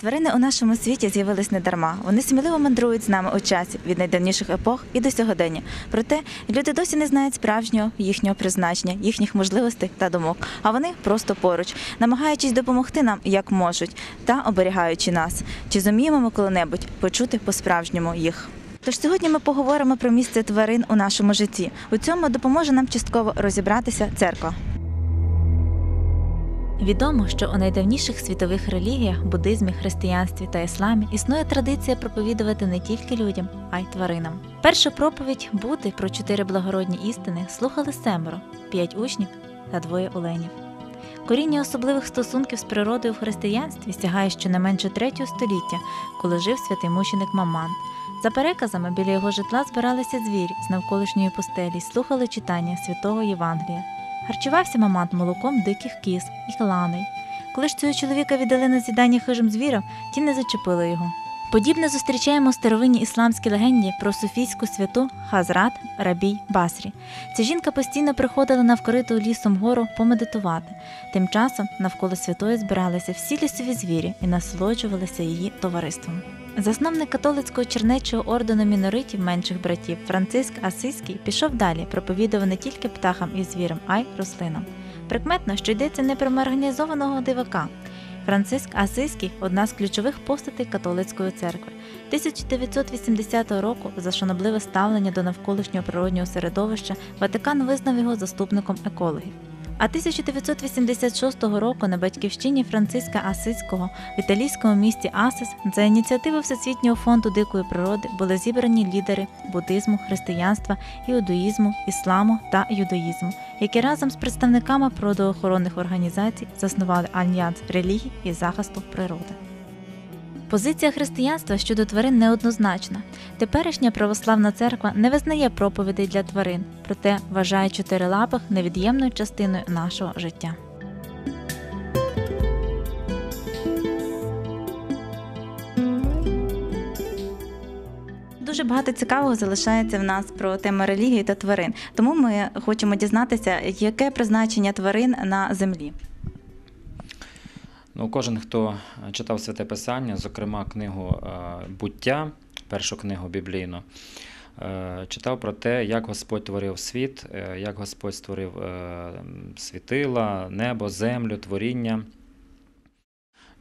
Тварини у нашому світі з'явились не дарма. Вони сміливо мандрують з нами у часі від найдавніших епох і до сьогодення. Проте люди досі не знають справжнього їхнього призначення, їхніх можливостей та думок. А вони просто поруч, намагаючись допомогти нам як можуть та оберігаючи нас. Чи зуміємо ми коли-небудь почути по-справжньому їх? Тож сьогодні ми поговоримо про місце тварин у нашому житті. У цьому допоможе нам частково розібратися церква. Відомо, що у найдавніших світових релігіях буддизмі, християнстві та ісламі існує традиція проповідувати не тільки людям, а й тваринам. Першу проповідь Будди про чотири благородні істини слухали семеро, п'ять учнів та двоє оленів. Коріння особливих стосунків з природою в християнстві сягає щонайменше третього століття, коли жив святий мученик Маман. За переказами, біля його житла збиралися звірі з навколишньої пустелі, й слухали читання святого Євангелія. Харчувався мамант молоком диких кіз і кланей. Коли ж цього чоловіка віддали на з'їдання хижим звірам, ті не зачепили його. Подібне зустрічаємо у старовинній ісламській легенді про суфійську святу Хазрат Рабій Басрі. Ця жінка постійно приходила на вкриту лісом гору помедитувати. Тим часом навколо святої збиралися всі лісові звірі і насолоджувалися її товариством. Засновник католицького чернечого ордену міноритів менших братів Франциск Асиський пішов далі, проповідував не тільки птахам і звірам, а й рослинам. Прикметно, що йдеться не про марганізованого дивака. Франциск Асиський одна з ключових постатей католицької церкви. 1980 року за шанобливе ставлення до навколишнього природнього середовища Ватикан визнав його заступником екологів. А 1986 року на батьківщині Франциска Асицького в італійському місті Асис за ініціативи Всесвітнього фонду дикої природи були зібрані лідери буддизму, християнства, іудуїзму, ісламу та юдаїзму, які разом з представниками природоохоронних організацій заснували альянс релігій і захисту природи. Позиція християнства щодо тварин неоднозначна. Теперішня православна церква не визнає проповідей для тварин, проте вважає чотирилапих невід'ємною частиною нашого життя. Дуже багато цікавого залишається в нас про тему релігії та тварин. Тому ми хочемо дізнатися, яке призначення тварин на землі. Ну, кожен, хто читав святе писання, зокрема книгу е, буття, першу книгу біблійну, е, читав про те, як Господь творив світ, е, як Господь створив е, світила, небо, землю, творіння.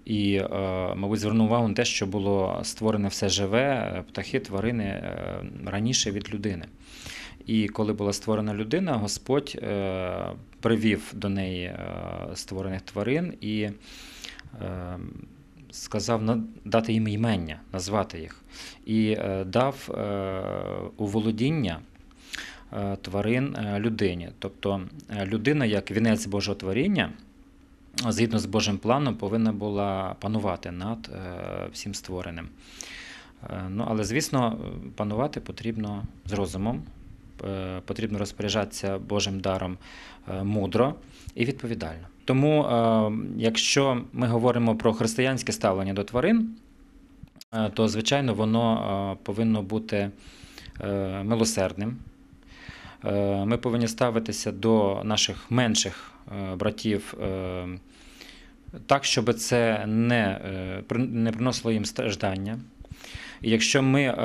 І, е, мабуть, звернув увагу на те, що було створене все живе, е, птахи, тварини е, раніше від людини. І коли була створена людина, Господь е, привів до неї е, створених тварин і е, сказав дати їм імення, назвати їх, і е, дав е, у володіння е, тварин людині. Тобто людина, як вінець Божого творіння, згідно з Божим планом, повинна була панувати над всім створеним. Ну, але, звісно, панувати потрібно з розумом, потрібно розпоряджатися Божим даром мудро і відповідально. Тому, е, якщо ми говоримо про християнське ставлення до тварин, е, то, звичайно, воно е, повинно бути милосердним. Ми повинні ставитися до наших менших братів так, щоб це не, не приносило їм страждання. І якщо ми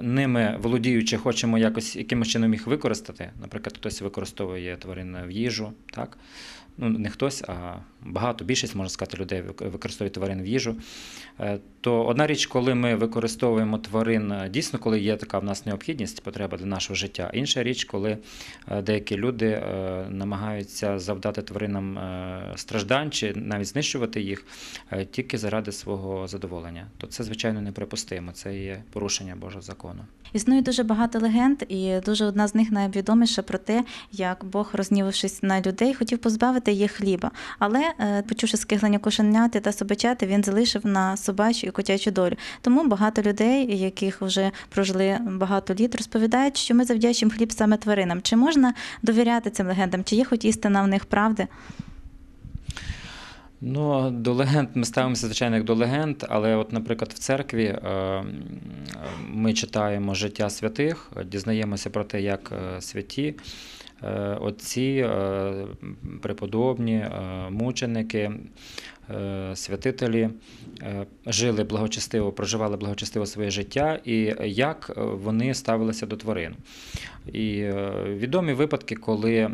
ними володіючи, хочемо якось якимось чином їх використати, наприклад, хтось використовує тварин в їжу, так? Ну, не хтось, а багато, більшість, можна сказати, людей вик- використовує тварин в їжу. Е, То одна річ, коли ми використовуємо тварин, е, дійсно, коли є така в нас необхідність, потреба для нашого життя. Інша річ, коли е, деякі люди намагаються завдати тваринам страждань чи навіть знищувати їх тільки заради свого задоволення. То це, звичайно, неприпустимо. Це є порушення Божого закону. Існує дуже багато легенд, і дуже одна з них найвідоміша про те, як Бог, рознівавшись на людей, хотів позбавити їх хліба. Але, е, почувши скиглення кошеняти та собачати, він залишив на собачу і котячу долю. Тому багато людей, яких вже прожили багато літ, розповідають, що ми завдячуємо хліб саме тваринам. Чи можна довіряти цим легендам? Чи є хоч істина в них правди? Ну, до легенд ми ставимося, звичайно, як до легенд, але, от, наприклад, в церкві е, ми читаємо життя святих, дізнаємося про те, як е, святі, е, отці, е, преподобні, е, мученики, е, святителі е, жили благочестиво, проживали благочестиво своє життя, і як е, вони ставилися до тварин. І е, відомі випадки, коли е,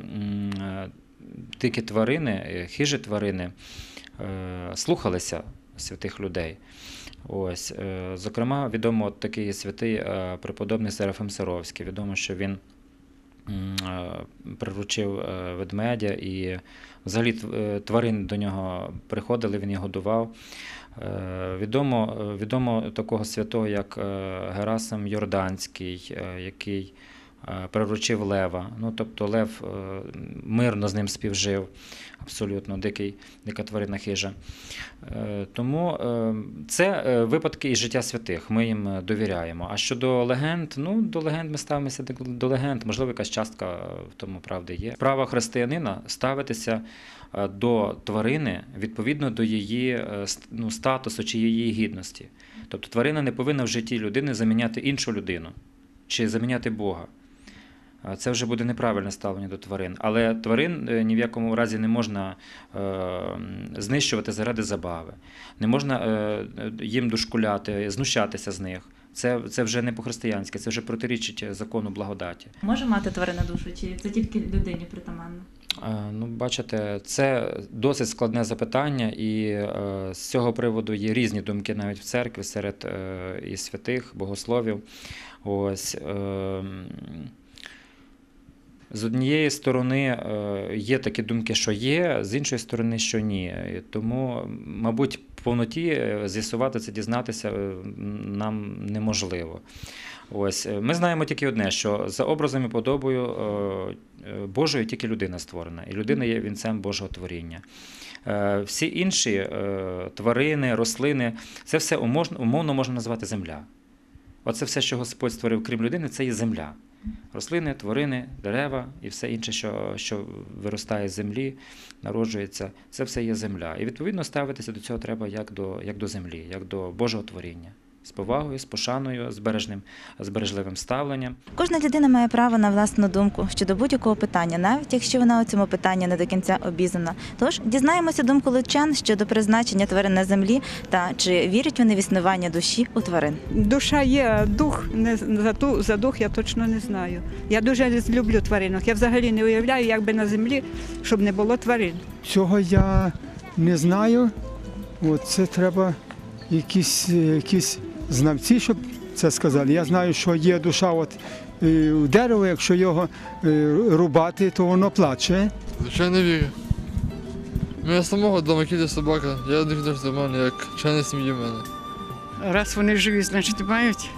дикі тварини, е, хижі тварини е, слухалися святих людей. Ось, е, зокрема, відомо такий святий е, преподобний Серафим Саровський. Відомо, що він е, приручив е, ведмедя і взагалі тв- е, тварин до нього приходили, він їх годував. Е, Відомо, е, відомо такого святого, як е, Герасим Йорданський, е, який е, приручив лева. Ну, тобто лев е, мирно з ним співжив, абсолютно дикий, дика тварина хижа. Е, Тому е, це е, випадки із життя святих. Ми їм е, довіряємо. А щодо легенд, ну до легенд ми ставимося до- легенд. Можливо, якась частка в тому правди є. Право християнина ставитися е, до тварини відповідно до її е, ну, статусу чи її гідності. Тобто тварина не повинна в житті людини заміняти іншу людину чи заміняти Бога. А Це вже буде неправильне ставлення до тварин. Але тварин е, ні в якому разі не можна е, знищувати заради забави. Не можна е, їм дошкуляти, знущатися з них. Це, це вже не по-християнськи, це вже протирічить закону благодаті. Може мати тварина душу, чи це тільки людині притаманно? Е, Ну, бачите, це досить складне запитання, і е, з цього приводу є різні думки навіть в церкві серед е, і святих, богословів. Ось, е, з однієї сторони е, є такі думки, що є, з іншої сторони, що ні. Тому, мабуть, в повноті е, з'ясувати це, дізнатися е, нам неможливо. Ось ми знаємо тільки одне, що за образом і подобою Божою тільки людина створена, і людина є вінцем Божого творіння. Всі інші тварини, рослини, це все умовно можна назвати земля. Оце все, що Господь створив, крім людини, це є земля. Рослини, тварини, дерева і все інше, що, що виростає з землі, народжується, це все є земля. І відповідно ставитися до цього треба як до, як до землі, як до Божого творіння. З повагою, з пошаною, з бережним, збережливим ставленням. Кожна людина має право на власну думку щодо будь-якого питання, навіть якщо вона у цьому питанні не до кінця обізнана. Тож дізнаємося думку лучан щодо призначення тварин на землі та чи вірять вони в існування душі у тварин. Душа є, а дух не за ту за дух я точно не знаю. Я дуже люблю тваринок. Я взагалі не уявляю, як би на землі, щоб не було тварин. Цього я не знаю. От це треба якісь, якісь знавці, щоб це сказали. Я знаю, що є душа от, е, у дерево, якщо його е, рубати, то воно плаче. Звичайно вірю. У мене самого вдома кіт собака. Я до них дуже нормально, як члени сім'ї в мене. Раз вони живі, значить мають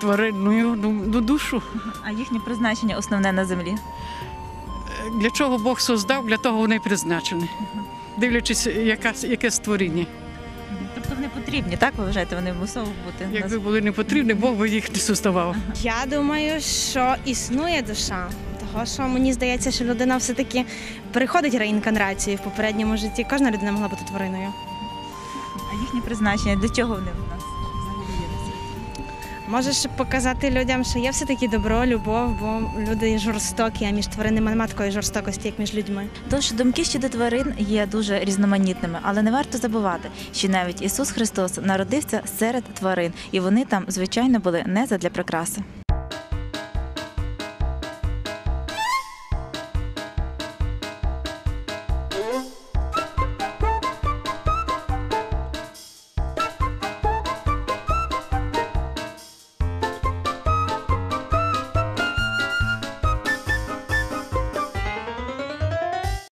тваринну ду- душу. А їхнє призначення основне на землі. Для чого Бог создав, для того вони призначені. Дивлячись, яка, яке створіння. Потрібні, так ви вважаєте, вони мусили бути Якби були не потрібні, Бог би їх не суставав. Я думаю, що існує душа. Того, що мені здається, що людина все-таки переходить реінкарнацію в попередньому житті. Кожна людина могла бути твариною. А їхнє призначення для чого вони Можеш показати людям, що є все-таки добро, любов, бо люди жорстокі, а між тваринами немає такої жорстокості, як між людьми. Тож думки щодо тварин є дуже різноманітними, але не варто забувати, що навіть Ісус Христос народився серед тварин, і вони там, звичайно, були не задля прикраси.